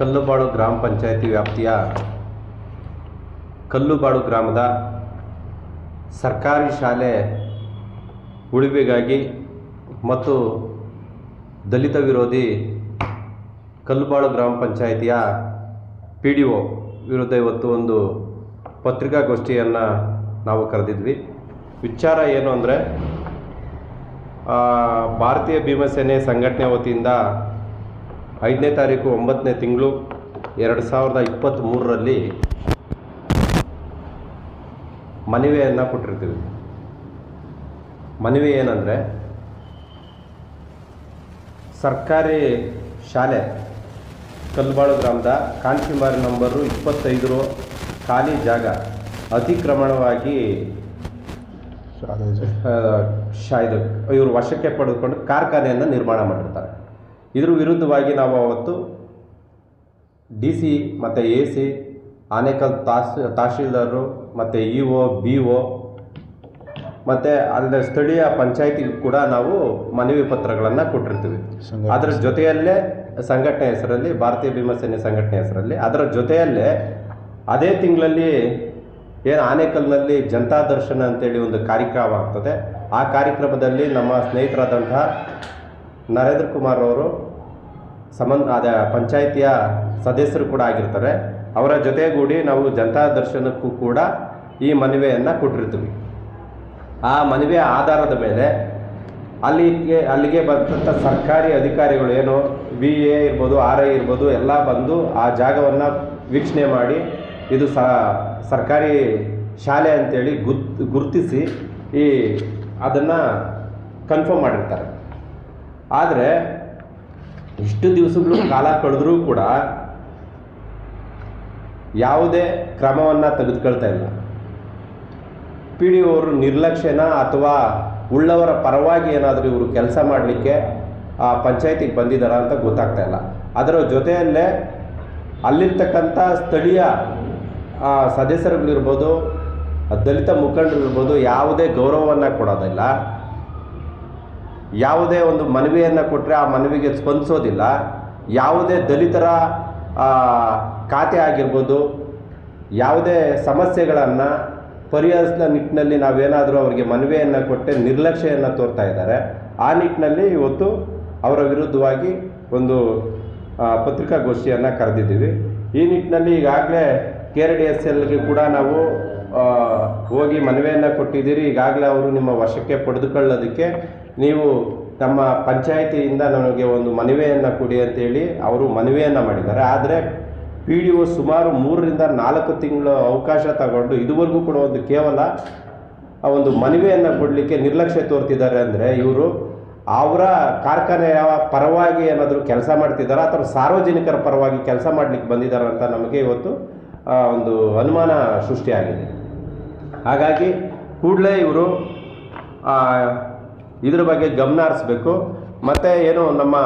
ಕಲ್ಲುಬಾಳು ಗ್ರಾಮ ಪಂಚಾಯಿತಿ ವ್ಯಾಪ್ತಿಯ ಕಲ್ಲುಬಾಳು ಗ್ರಾಮದ ಸರ್ಕಾರಿ ಶಾಲೆ ಉಳಿವಿಗಾಗಿ ಮತ್ತು ದಲಿತ ವಿರೋಧಿ ಕಲ್ಲುಬಾಳು ಗ್ರಾಮ ಪಂಚಾಯಿತಿಯ ಪಿ ಡಿ ಒ ವಿರುದ್ಧ ಇವತ್ತು ಒಂದು ಪತ್ರಿಕಾಗೋಷ್ಠಿಯನ್ನು ನಾವು ಕರೆದಿದ್ವಿ. ವಿಚಾರ ಏನು ಅಂದರೆ ಭಾರತೀಯ ಭೀಮಸೇನೆ ಸಂಘಟನೆ ವತಿಯಿಂದ ಐದನೇ ತಾರೀಕು ಒಂಬತ್ತನೇ ತಿಂಗಳು ಎರಡು ಸಾವಿರದ ಇಪ್ಪತ್ತ್ಮೂರರಲ್ಲಿ ಮನವಿಯನ್ನು ಕೊಟ್ಟಿರ್ತೀವಿ. ಮನವಿ ಏನಂದರೆ ಸರ್ಕಾರಿ ಶಾಲೆ ಕಲ್ಬಾಳು ಗ್ರಾಮದ ಕಾಂತಿಮಾರಿ ನಂಬರು ಇಪ್ಪತ್ತೈದರು ಖಾಲಿ ಜಾಗ ಅತಿಕ್ರಮಣವಾಗಿ ಶಾಲೆ ಶಾ ಇದು ಇವರು ವಶಕ್ಕೆ ಪಡೆದುಕೊಂಡು ಕಾರ್ಖಾನೆಯನ್ನು ನಿರ್ಮಾಣ ಮಾಡಿರ್ತಾರೆ. ಇದ್ರ ವಿರುದ್ಧವಾಗಿ ನಾವು ಅವತ್ತು ಡಿ ಸಿ ಮತ್ತು ಎ ಸಿ ಆನೇಕಲ್ ತಾಸ್ ತಹಶೀಲ್ದಾರರು ಮತ್ತು ಇ ಒ ಬಿ ಒ ಮತ್ತು ಅಲ್ಲಿ ಸ್ಥಳೀಯ ಪಂಚಾಯತಿಗೂ ಕೂಡ ನಾವು ಮನವಿ ಪತ್ರಗಳನ್ನು ಕೊಟ್ಟಿರ್ತೀವಿ. ಅದರ ಜೊತೆಯಲ್ಲೇ ಸಂಘಟನೆ ಹೆಸರಲ್ಲಿ ಭಾರತೀಯ ಭೀಮಸೇನೆ ಸಂಘಟನೆ ಹೆಸರಲ್ಲಿ ಅದರ ಜೊತೆಯಲ್ಲೇ ಅದೇ ತಿಂಗಳಲ್ಲಿ ಏನು ಆನೇಕಲ್ನಲ್ಲಿ ಜನತಾ ದರ್ಶನ ಅಂತೇಳಿ ಒಂದು ಕಾರ್ಯಕ್ರಮ ಆಗ್ತದೆ. ಆ ಕಾರ್ಯಕ್ರಮದಲ್ಲಿ ನಮ್ಮ ಸ್ನೇಹಿತರಾದಂತಹ ನರೇಂದ್ರ ಕುಮಾರ್ ಅವರು ಸಂಬಂಧ ಅದ ಪಂಚಾಯಿತಿಯ ಸದಸ್ಯರು ಕೂಡ ಆಗಿರ್ತಾರೆ. ಅವರ ಜೊತೆಗೂಡಿ ನಾವು ಜನತಾ ದರ್ಶನಕ್ಕೂ ಕೂಡ ಈ ಮನವಿಯನ್ನು ಕೊಟ್ಟಿರ್ತೀವಿ. ಆ ಮನವಿಯ ಆಧಾರದ ಮೇಲೆ ಅಲ್ಲಿಗೆ ಅಲ್ಲಿಗೆ ಬಂದಂಥ ಸರ್ಕಾರಿ ಅಧಿಕಾರಿಗಳು ಏನು ಬಿ ಎ ಇರ್ಬೋದು, ಆರ್ ಐ ಇರ್ಬೋದು, ಎಲ್ಲ ಬಂದು ಆ ಜಾಗವನ್ನು ವೀಕ್ಷಣೆ ಮಾಡಿ ಇದು ಸರ್ಕಾರಿ ಶಾಲೆ ಅಂತೇಳಿ ಗುತ್ ಗುರುತಿಸಿ ಈ ಅದನ್ನು ಕನ್ಫರ್ಮ್ ಮಾಡಿರ್ತಾರೆ. ಆದರೆ ಇಷ್ಟು ದಿವಸಗಳು ಕಾಲ ಕಳೆದರೂ ಕೂಡ ಯಾವುದೇ ಕ್ರಮವನ್ನು ತೆಗೆದುಕೊಳ್ತಾ ಇಲ್ಲ. ಪಿ ಡಿ ಅವರು ನಿರ್ಲಕ್ಷ್ಯನ ಅಥವಾ ಉಳ್ಳವರ ಪರವಾಗಿ ಏನಾದರೂ ಇವರು ಕೆಲಸ ಮಾಡಲಿಕ್ಕೆ ಆ ಪಂಚಾಯತಿಗೆ ಬಂದಿದ್ದಾರ ಅಂತ ಗೊತ್ತಾಗ್ತಾ ಇಲ್ಲ. ಅದರ ಜೊತೆಯಲ್ಲೇ ಅಲ್ಲಿರ್ತಕ್ಕಂಥ ಸ್ಥಳೀಯ ಸದಸ್ಯರುಗಳಿರ್ಬೋದು, ದಲಿತ ಮುಖಂಡರಿರ್ಬೋದು ಯಾವುದೇ ಗೌರವವನ್ನು ಕೊಡೋದಿಲ್ಲ. ಯಾವುದೇ ಒಂದು ಮನವಿಯನ್ನು ಕೊಟ್ಟರೆ ಆ ಮನವಿಗೆ ಸ್ಪಂದಿಸೋದಿಲ್ಲ. ಯಾವುದೇ ದಲಿತರ ಖಾತೆ ಆಗಿರ್ಬೋದು, ಯಾವುದೇ ಸಮಸ್ಯೆಗಳನ್ನು ಪರಿಹರಿಸಿದ ನಿಟ್ಟಿನಲ್ಲಿ ನಾವೇನಾದರೂ ಅವರಿಗೆ ಮನವಿಯನ್ನು ಕೊಟ್ಟರೆ ನಿರ್ಲಕ್ಷ್ಯವನ್ನು ತೋರ್ತಾ ಇದ್ದಾರೆ. ಆ ನಿಟ್ಟಿನಲ್ಲಿ ಇವತ್ತು ಅವರ ವಿರುದ್ಧವಾಗಿ ಒಂದು ಪತ್ರಿಕಾಗೋಷ್ಠಿಯನ್ನು ಕರೆದಿದ್ದೀವಿ. ಈ ನಿಟ್ಟಿನಲ್ಲಿ ಈಗಾಗಲೇ ಕೆ ಆರ್ ಡಿ ಎಸ್ ಎಲ್ಗೆ ಕೂಡ ನಾವು ಹೋಗಿ ಮನವಿಯನ್ನು ಕೊಟ್ಟಿದ್ದೀರಿ. ಈಗಾಗಲೇ ಅವರು ನಿಮ್ಮ ವಶಕ್ಕೆ ಪಡೆದುಕೊಳ್ಳೋದಕ್ಕೆ ನೀವು ತಮ್ಮ ಪಂಚಾಯಿತಿಯಿಂದ ನಮಗೆ ಒಂದು ಮನವಿಯನ್ನು ಕೊಡಿ ಅಂತೇಳಿ ಅವರು ಮನವಿಯನ್ನು ಮಾಡಿದ್ದಾರೆ. ಆದರೆ ಪಿ ಡಿ ಒ ಸುಮಾರು ಮೂರರಿಂದ ನಾಲ್ಕು ತಿಂಗಳು ಅವಕಾಶ ತಗೊಂಡು ಇದುವರೆಗೂ ಕೂಡ ಒಂದು ಕೇವಲ ಆ ಒಂದು ಮನವಿಯನ್ನು ಕೊಡಲಿಕ್ಕೆ ನಿರ್ಲಕ್ಷ್ಯ ತೋರ್ತಿದ್ದಾರೆ ಅಂದರೆ ಇವರು ಅವರ ಕಾರ್ಖಾನೆಯ ಪರವಾಗಿ ಏನಾದರೂ ಕೆಲಸ ಮಾಡ್ತಿದ್ದಾರೆ ಅಥವಾ ಸಾರ್ವಜನಿಕರ ಪರವಾಗಿ ಕೆಲಸ ಮಾಡಲಿಕ್ಕೆ ಬಂದಿದ್ದಾರೆ ಅಂತ ನಮಗೆ ಇವತ್ತು ಒಂದು ಅನುಮಾನ ಸೃಷ್ಟಿಯಾಗಿದೆ. ಹಾಗಾಗಿ ಕೂಡಲೇ ಇವರು ಇದ್ರ ಬಗ್ಗೆ ಗಮನ ಹರಿಸ್ಬೇಕು. ಮತ್ತು ಏನು ನಮ್ಮ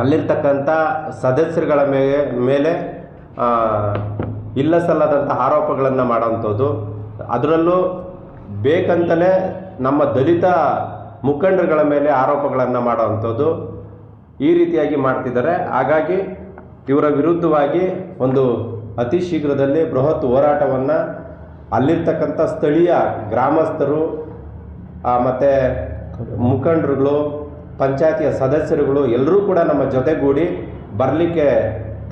ಅಲ್ಲಿರ್ತಕ್ಕಂಥ ಸದಸ್ಯರುಗಳ ಮೇಲೆ ಮೇಲೆ ಇಲ್ಲ ಸಲ್ಲದಂಥ ಆರೋಪಗಳನ್ನು ಮಾಡೋವಂಥದ್ದು. ಅದರಲ್ಲೂ ಬೇಕಂತಲೇ ನಮ್ಮ ದಲಿತ ಮುಖಂಡರುಗಳ ಮೇಲೆ ಆರೋಪಗಳನ್ನು ಮಾಡೋವಂಥದ್ದು. ಈ ರೀತಿಯಾಗಿ ಮಾಡ್ತಿದ್ದಾರೆ. ಹಾಗಾಗಿ ಇವರ ವಿರುದ್ಧವಾಗಿ ಒಂದು ಅತಿ ಶೀಘ್ರದಲ್ಲಿ ಬೃಹತ್ ಹೋರಾಟವನ್ನು ಅಲ್ಲಿರ್ತಕ್ಕಂಥ ಸ್ಥಳೀಯ ಗ್ರಾಮಸ್ಥರು ಮತ್ತು ಮುಖಂಡರುಗಳು, ಪಂಚಾಯತಿಯ ಸದಸ್ಯರುಗಳು ಎಲ್ಲರೂ ಕೂಡ ನಮ್ಮ ಜೊತೆಗೂಡಿ ಬರಲಿಕ್ಕೆ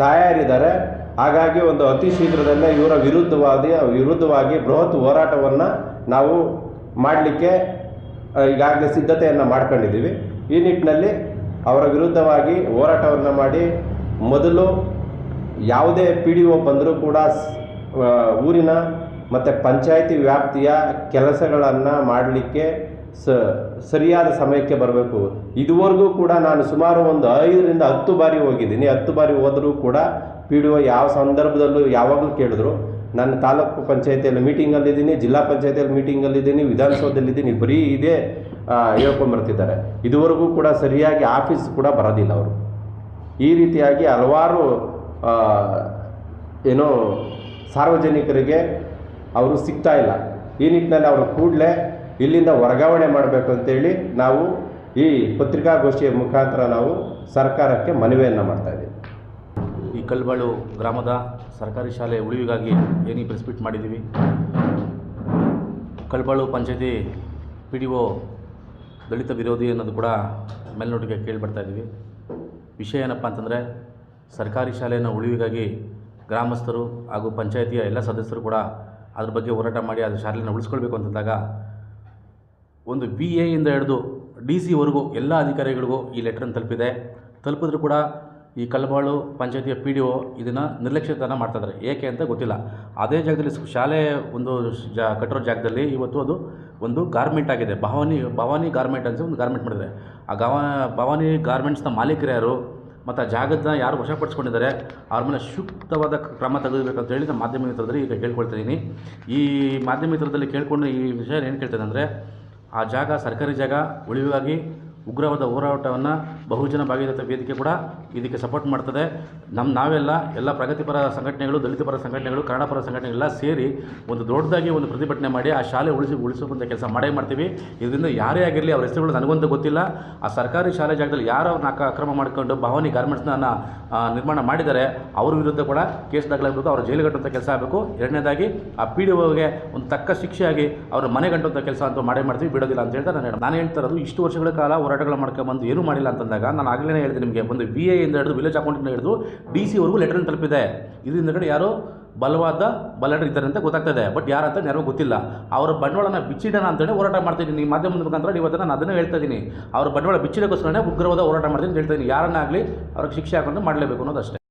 ತಯಾರಿದ್ದಾರೆ. ಹಾಗಾಗಿ ಒಂದು ಅತಿ ಶೀಘ್ರದಲ್ಲೇ ಇವರ ವಿರುದ್ಧವಾದಿ ವಿರುದ್ಧವಾಗಿ ಬೃಹತ್ ಹೋರಾಟವನ್ನು ನಾವು ಮಾಡಲಿಕ್ಕೆ ಈಗಾಗಲೇ ಸಿದ್ಧತೆಯನ್ನು ಮಾಡ್ಕೊಂಡಿದ್ದೀವಿ. ಈ ನಿಟ್ಟಿನಲ್ಲಿ ಅವರ ವಿರುದ್ಧವಾಗಿ ಹೋರಾಟವನ್ನು ಮಾಡಿ ಮೊದಲು ಯಾವುದೇ ಪಿ ಡಿ ಒ ಬಂದರೂ ಕೂಡ ಊರಿನ ಮತ್ತು ಪಂಚಾಯಿತಿ ವ್ಯಾಪ್ತಿಯ ಕೆಲಸಗಳನ್ನು ಮಾಡಲಿಕ್ಕೆ ಸ, ಸರಿಯಾದ ಸಮಯಕ್ಕೆ ಬರಬೇಕು. ಇದುವರೆಗೂ ಕೂಡ ನಾನು ಸುಮಾರು ಒಂದು ಐದರಿಂದ ಹತ್ತು ಬಾರಿ ಹೋಗಿದ್ದೀನಿ. ಹತ್ತು ಬಾರಿ ಹೋದರೂ ಕೂಡ ಪಿ ಡಿ ಒ ಯಾವ ಸಂದರ್ಭದಲ್ಲೂ ಯಾವಾಗಲೂ ಕೇಳಿದ್ರು. ನಾನು ತಾಲೂಕು ಪಂಚಾಯತಿಯಲ್ಲಿ ಮೀಟಿಂಗಲ್ಲಿದ್ದೀನಿ, ಜಿಲ್ಲಾ ಪಂಚಾಯತಿಯಲ್ಲಿ ಮೀಟಿಂಗಲ್ಲಿದ್ದೀನಿ, ವಿಧಾನಸೌಧದಲ್ಲಿದ್ದೀನಿ, ಬರೀ ಇದೇ ಹೇಳ್ಕೊಂಬರ್ತಿದ್ದಾರೆ. ಇದುವರೆಗೂ ಕೂಡ ಸರಿಯಾಗಿ ಆಫೀಸ್ ಕೂಡ ಬರೋದಿಲ್ಲ ಅವರು. ಈ ರೀತಿಯಾಗಿ ಹಲವಾರು ಏನು ಸಾರ್ವಜನಿಕರಿಗೆ ಅವರು ಸಿಗ್ತಾ ಇಲ್ಲ. ಈ ನಿಟ್ಟಿನಲ್ಲಿ ಅವರು ಕೂಡಲೇ ಇಲ್ಲಿಂದ ವರ್ಗಾವಣೆ ಮಾಡಬೇಕು ಅಂತೇಳಿ ನಾವು ಈ ಪತ್ರಿಕಾಗೋಷ್ಠಿಯ ಮುಖಾಂತರ ನಾವು ಸರ್ಕಾರಕ್ಕೆ ಮನವಿಯನ್ನು ಮಾಡ್ತಾ ಇದ್ದೀವಿ. ಈ ಕಲ್ಬಾಳು ಗ್ರಾಮದ ಸರ್ಕಾರಿ ಶಾಲೆ ಉಳಿವಿಗಾಗಿ ಏನು ಈ ಪ್ರೆಸ್ ಮೀಟ್ ಮಾಡಿದ್ದೀವಿ? ಕಲ್ಬಾಳು ಪಂಚಾಯತಿ ಪಿ ಡಿ ಒ ದಲಿತ ವಿರೋಧಿ ಅನ್ನೋದು ಕೂಡ ಮೇಲ್ನೋಟಿಗೆ ಇದ್ದೀವಿ. ವಿಷಯ ಏನಪ್ಪ ಅಂತಂದರೆ, ಸರ್ಕಾರಿ ಶಾಲೆಯನ್ನು ಉಳಿವಿಗಾಗಿ ಗ್ರಾಮಸ್ಥರು ಹಾಗೂ ಪಂಚಾಯತಿಯ ಎಲ್ಲ ಸದಸ್ಯರು ಕೂಡ ಅದ್ರ ಬಗ್ಗೆ ಹೋರಾಟ ಮಾಡಿ ಅದು ಶಾಲೆಯನ್ನು ಉಳಿಸ್ಕೊಳ್ಬೇಕು ಅಂತಂದಾಗ ಒಂದು ಬಿ ಎಯಿಂದ ಹಿಡಿದು ಡಿ ಸಿವರೆಗೂ ಎಲ್ಲ ಅಧಿಕಾರಿಗಳಿಗೂ ಈ ಲೆಟ್ರನ್ನು ತಲುಪಿದೆ. ತಲುಪಿದ್ರು ಕೂಡ ಈ ಕಲ್ಬಾಳು ಪಂಚಾಯತಿಯ ಪಿ ಡಿ ಒ ಇದನ್ನು ನಿರ್ಲಕ್ಷ್ಯತನ ಮಾಡ್ತಾಯಿದ್ದಾರೆ ಏಕೆ ಅಂತ ಗೊತ್ತಿಲ್ಲ. ಅದೇ ಜಾಗದಲ್ಲಿ ಶಾಲೆ ಒಂದು ಜಾ ಕಟ್ಟಿರೋ ಜಾಗದಲ್ಲಿ ಇವತ್ತು ಅದು ಒಂದು ಗಾರ್ಮೆಂಟ್ ಆಗಿದೆ. ಭವಾನಿ ಭವಾನಿ ಗಾರ್ಮೆಂಟ್ ಅಂತ ಒಂದು ಗಾರ್ಮೆಂಟ್ ಮಾಡಿದ್ದಾರೆ. ಆ ಗವ, ಭವಾನಿ ಗಾರ್ಮೆಂಟ್ಸ್ನ ಮಾಲೀಕರು ಯಾರು? ಮತ್ತು ಆ ಜಾಗದನ್ನ ಯಾರು ವಶಪಡಿಸ್ಕೊಂಡಿದ್ದಾರೆ, ಅವ್ರ ಮೇಲೆ ಸೂಕ್ತವಾದ ಕ್ರಮ ತೆಗೆದುಬೇಕಂತ ಹೇಳಿ ನಾನು ಮಾಧ್ಯಮ ಮಿತ್ರದಲ್ಲಿ ಈಗ ಕೇಳ್ಕೊಳ್ತಾ ಇದ್ದೀನಿ ಈ ಮಾಧ್ಯಮ ಮಿತ್ರದಲ್ಲಿ ಕೇಳ್ಕೊಂಡು ಈ ವಿಷಯ ಏನು ಕೇಳ್ತದೆ ಅಂದರೆ, ಆ ಜಾಗ ಸರ್ಕಾರಿ ಜಾಗ, ಉಳಿವಿಗಾಗಿ ಉಗ್ರವಾದ ಹೋರಾಟವನ್ನು ಬಹುಜನ ಭಾಗೀರಥ ವೇದಿಕೆ ಕೂಡ ಇದಕ್ಕೆ ಸಪೋರ್ಟ್ ಮಾಡ್ತದೆ. ನಮ್ಮ ನಾವೆಲ್ಲ ಎಲ್ಲ ಪ್ರಗತಿಪರ ಸಂಘಟನೆಗಳು, ದಲಿತಪರ ಸಂಘಟನೆಗಳು, ಕನ್ನಡಪರ ಸಂಘಟನೆಗಳೆಲ್ಲ ಸೇರಿ ಒಂದು ದೊಡ್ಡದಾಗಿ ಒಂದು ಪ್ರತಿಭಟನೆ ಮಾಡಿ ಆ ಶಾಲೆ ಉಳಿಸಿ ಉಳಿಸುವಂಥ ಕೆಲಸ ಮಾಡೇ ಮಾಡ್ತೀವಿ. ಇದರಿಂದ ಯಾರೇ ಆಗಿರಲಿ ಅವ್ರ ಹೆಸರುಗಳು ನನಗೊಂದು ಗೊತ್ತಿಲ್ಲ. ಆ ಸರ್ಕಾರಿ ಶಾಲೆ ಜಾಗದಲ್ಲಿ ಯಾರು ಅವ್ರನ್ನ ಅಕ, ಅಕ್ರಮ ಮಾಡಿಕೊಂಡು ಭವಾನಿ ಗಾರ್ಮೆಂಟ್ಸ್ನ ನಿರ್ಮಾಣ ಮಾಡಿದ್ದಾರೆ. ಅವ್ರ ವಿರುದ್ಧ ಕೂಡ ಕೇಸ್ ದಾಖಲಾಗಬೇಕು, ಅವ್ರ ಜೈಲು ಕಟ್ಟುವಂಥ ಕೆಲಸ ಆಗಬೇಕು. ಎರಡನೇದಾಗಿ ಆ ಪಿ ಡಿ ಒಗೆ ಒಂದು ತಕ್ಕ ಶಿಕ್ಷೆಯಾಗಿ ಅವ್ರ ಮನೆ ಗಂಟುವಂಥ ಕೆಲಸ ಅಂತ ಮಾಡೇ ಮಾಡ್ತೀವಿ. ಬಿಡೋದಿಲ್ಲ ಅಂತ ಹೇಳ್ತಾ ನಾನು ಹೇಳ್ತಾ ಇರೋದು ಇಷ್ಟು ವರ್ಷಗಳ ಕಾಲ ಹೋರಾಟಗಳು ಮಾಡ್ಕೊಂಬಂದು ಏನೂ ಮಾಡಿಲ್ಲ ಅಂತಂದಾಗ, ನಾನು ಆಗಲೇ ಹೇಳಿದೆ ನಿಮಗೆ, ಒಂದು ವಿ ಎಯಿಂದ ಹಿಡಿದು ವಿಲೇಜ್ ಅಕೌಂಟಿಂದ ಹಿಡಿದು ಡಿ ಸಿವರೆಗೂ ಲೆಟರ್ ತಲುಪಿದೆ. ಇದರಿಂದ ಕಡೆ ಯಾರೋ ಬಲವಾದ ಬಲಡರ್ ಇದ್ದಾರೆ ಅಂತ ಗೊತ್ತಾಗ್ತದೆ ಬಟ್ ಯಾರಂತ ಯಾರಿಗೂ ಗೊತ್ತಿಲ್ಲ. ಅವರ ಬಂಡವಾಳನ ಬಿಚ್ಚಿಡೋಣ ಅಂತೇಳಿ ಹೋರಾಟ ಮಾಡ್ತಿದ್ದೀನಿ ಈ ಮಾಧ್ಯಮದ ಮುಖಾಂತರ ಇವತ್ತು ನಾನು ಅದನ್ನೇ ಹೇಳ್ತಾ ಇದ್ದೀನಿ. ಅವರ ಬಂಡವಾಳ ಬಿಚ್ಚಿಡೋಕ್ಕೋಸ್ಕರನೇ ಉಗ್ರವಾದ ಹೋರಾಟ ಮಾಡ್ತೀನಿ ಅಂತ ಹೇಳ್ತಾ ಇದ್ದೀನಿ. ಯಾರನ್ನಾಗಲಿ ಅವ್ರಿಗೆ ಶಿಕ್ಷೆ ಹಾಕೊಂಡು ಮಾಡಲೇಬೇಕು ಅನ್ನೋದು ಅಷ್ಟೇ.